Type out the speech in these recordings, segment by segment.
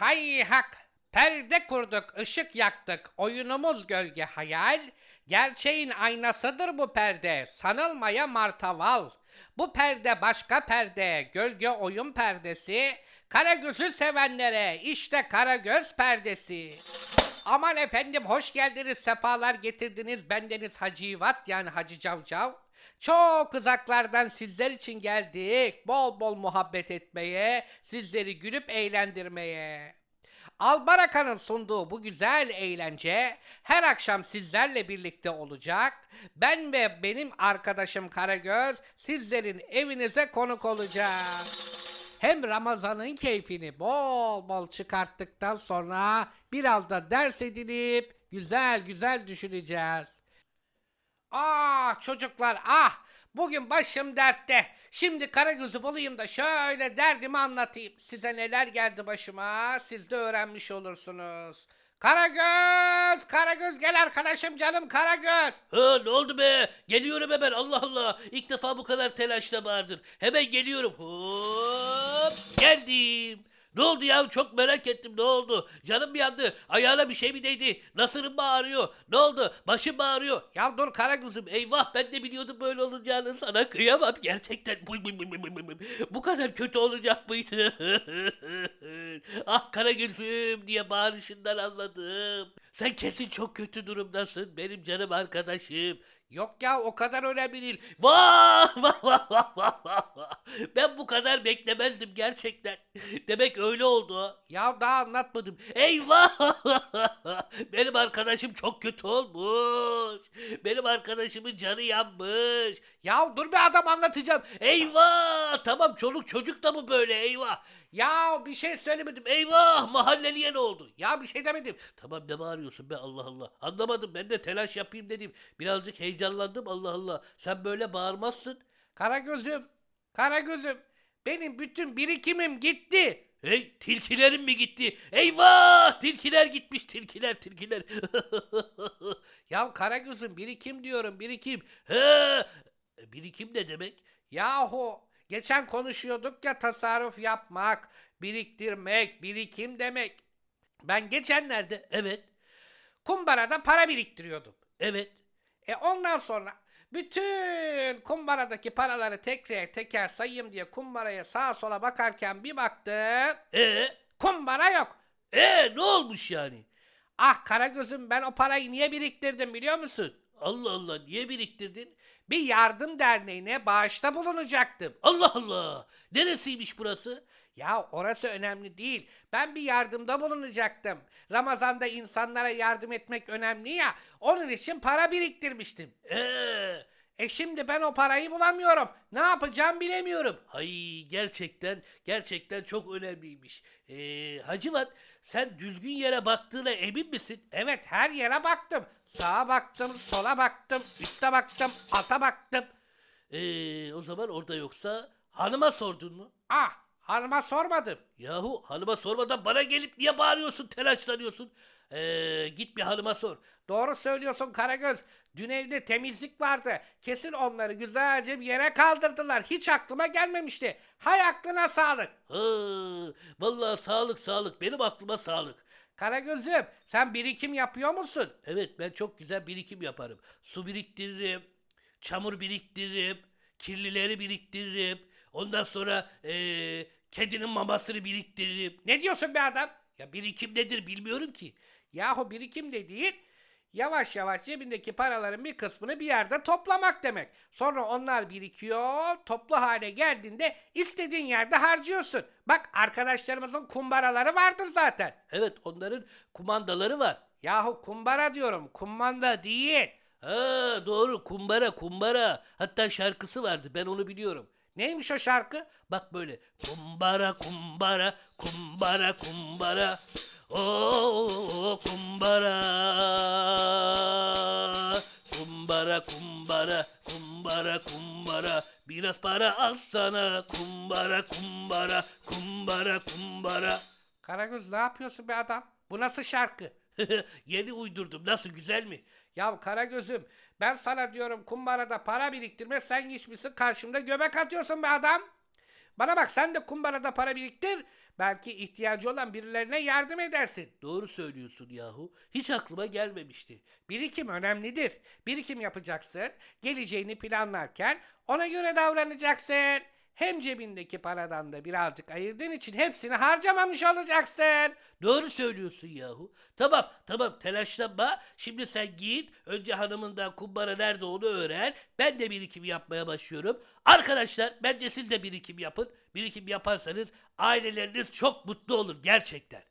hay hak. Perde kurduk, ışık yaktık. Oyunumuz gölge hayal. Gerçeğin aynasıdır bu perde. Sanılmaya martaval. Bu perde başka perde. Gölge oyun perdesi. Karagöz'ü sevenlere işte Karagöz perdesi. Aman efendim hoş geldiniz, sefalar getirdiniz. Bendeniz Hacivat yani Hacı Cavcav. Çok uzaklardan sizler için geldik. Bol bol muhabbet etmeye, sizleri gülüp eğlendirmeye. Albaraka'nın sunduğu bu güzel eğlence her akşam sizlerle birlikte olacak. Ben ve benim arkadaşım Karagöz sizlerin evinize konuk olacağız. Hem Ramazan'ın keyfini bol bol çıkarttıktan sonra biraz da ders edinip güzel güzel düşüneceğiz. Ah çocuklar ah bugün başım dertte. Şimdi Karagöz'ü bulayım da şöyle derdimi anlatayım. Size neler geldi başıma siz de öğrenmiş olursunuz. Karagöz, Karagöz gel arkadaşım canım Karagöz. Ha ne oldu be? Geliyorum hemen Allah Allah. İlk defa bu kadar telaşla bağırdın. Hemen geliyorum. Hop geldim. Ne oldu ya? Çok merak ettim. Ne oldu? Canım yandı. Ayağına bir şey mi değdi? Nasırım mı ağrıyor? Ne oldu? Başım mı ağrıyor? Ya dur Karagöz'üm. Eyvah ben de biliyordum böyle olacağını. Sana kıyamam. Gerçekten bu, bu, bu, bu, bu, bu, bu kadar kötü olacak mıydı? ah Karagöz'üm diye bağırışından anladım. Sen kesin çok kötü durumdasın. Benim canım arkadaşım. Yok ya o kadar önemli değil. Vah vah vah vah vah vah. Ben bu kadar beklemezdim gerçekten. Demek öyle oldu. Ya daha anlatmadım. Eyvah! Benim arkadaşım çok kötü olmuş. Benim arkadaşımın canı yanmış. Ya dur bir adam anlatacağım. Eyvah! Tamam çoluk çocuk da mı böyle eyvah? Ya bir şey söylemedim. Eyvah! Mahalleliye ne oldu? Ya bir şey demedim. Tamam ne bağırıyorsun be Allah Allah. Anlamadım ben de telaş yapayım dedim. Birazcık heyecanlandım Allah Allah. Sen böyle bağırmazsın. Karagöz'üm, Karagöz'üm. Benim bütün birikimim gitti. Hey tilkilerim mi gitti? Eyvah! Tilkiler gitmiş tilkiler tilkiler. Ya Karagöz'üm birikim diyorum birikim. He, birikim ne demek? Yahu geçen konuşuyorduk ya tasarruf yapmak, biriktirmek, birikim demek. Ben geçenlerde Evet, kumbarada para biriktiriyordum. evet. E ondan sonra bütün kumbaradaki paraları teker teker sayayım diye kumbaraya sağa sola bakarken bir baktım E, kumbara yok. e ne olmuş yani? Ah Karagöz'üm ben o parayı niye biriktirdim biliyor musun? Allah Allah niye biriktirdin? Bir yardım derneğine bağışta bulunacaktım. Allah Allah. Neresiymiş burası? Ya orası önemli değil. Ben bir yardımda bulunacaktım. Ramazanda insanlara yardım etmek önemli ya. Onun için para biriktirmiştim. E, E şimdi ben o parayı bulamıyorum. Ne yapacağım bilemiyorum. hay gerçekten gerçekten çok önemliymiş. E, Hacivat sen düzgün yere baktığına emin misin? Evet her yere baktım. Sağa baktım, sola baktım, üste baktım, ata baktım. E, o zaman orada yoksa hanıma sordun mu? Ah hanıma sormadım. Yahu hanıma sormadan bana gelip niye bağırıyorsun, telaşlanıyorsun? Ee, git bir hanıma sor. Doğru söylüyorsun Karagöz. Dün evde temizlik vardı. Kesin onları güzelce bir yere kaldırdılar. Hiç aklıma gelmemişti. Hay aklına sağlık. Ha, vallahi sağlık sağlık. Benim aklıma sağlık. Karagöz'üm sen birikim yapıyor musun? Evet ben çok güzel birikim yaparım. Su biriktiririm, çamur biriktiririm, kirlileri biriktiririm. Ondan sonra ee, kedinin mamasını biriktiririm. Ne diyorsun be adam? Ya birikim nedir bilmiyorum ki. Yahu birikim dediğin yavaş yavaş cebindeki paraların bir kısmını bir yerde toplamak demek. Sonra onlar birikiyor, toplu hale geldiğinde istediğin yerde harcıyorsun. Bak arkadaşlarımızın kumbaraları vardır zaten. Evet onların kumandaları var. Yahu kumbara diyorum, kumanda değil. Ha doğru kumbara kumbara. Hatta şarkısı vardı ben onu biliyorum. Neymiş o şarkı? Bak böyle kumbara kumbara kumbara kumbara o kumbara kumbara kumbara kumbara kumbara biraz para alsana kumbara kumbara kumbara kumbara Karagöz ne yapıyorsun be adam? Bu nasıl şarkı? yeni uydurdum nasıl güzel mi Ya Karagöz'üm ben sana diyorum kumbarada para biriktirme sen gitmişsin karşımda göbek atıyorsun be adam. Bana bak sen de kumbarada para biriktir Belki ihtiyacı olan birilerine yardım edersin. Doğru söylüyorsun yahu. Hiç aklıma gelmemişti. Birikim önemlidir. Birikim yapacaksın. Geleceğini planlarken ona göre davranacaksın. Hem cebindeki paradan da birazcık ayırdığın için hepsini harcamamış olacaksın. Doğru söylüyorsun yahu. Tamam tamam telaşlanma. Şimdi sen git. Önce hanımından kumbara nerede onu öğren. Ben de birikim yapmaya başlıyorum. Arkadaşlar bence siz de birikim yapın. Birikim yaparsanız aileleriniz çok mutlu olur gerçekten.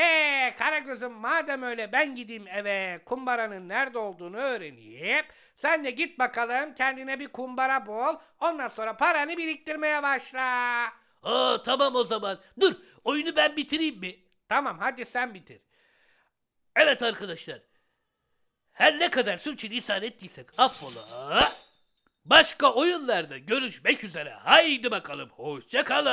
Ee Karagöz'üm madem öyle ben gideyim eve kumbaranın nerede olduğunu öğreneyim. Sen de git bakalım kendine bir kumbara bul. Ondan sonra paranı biriktirmeye başla. Aa tamam o zaman. Dur oyunu ben bitireyim mi? Tamam hadi sen bitir. Evet arkadaşlar. Her ne kadar sürçülisan ettiysek affola. Başka oyunlarda görüşmek üzere. Haydi bakalım. Hoşçakalın.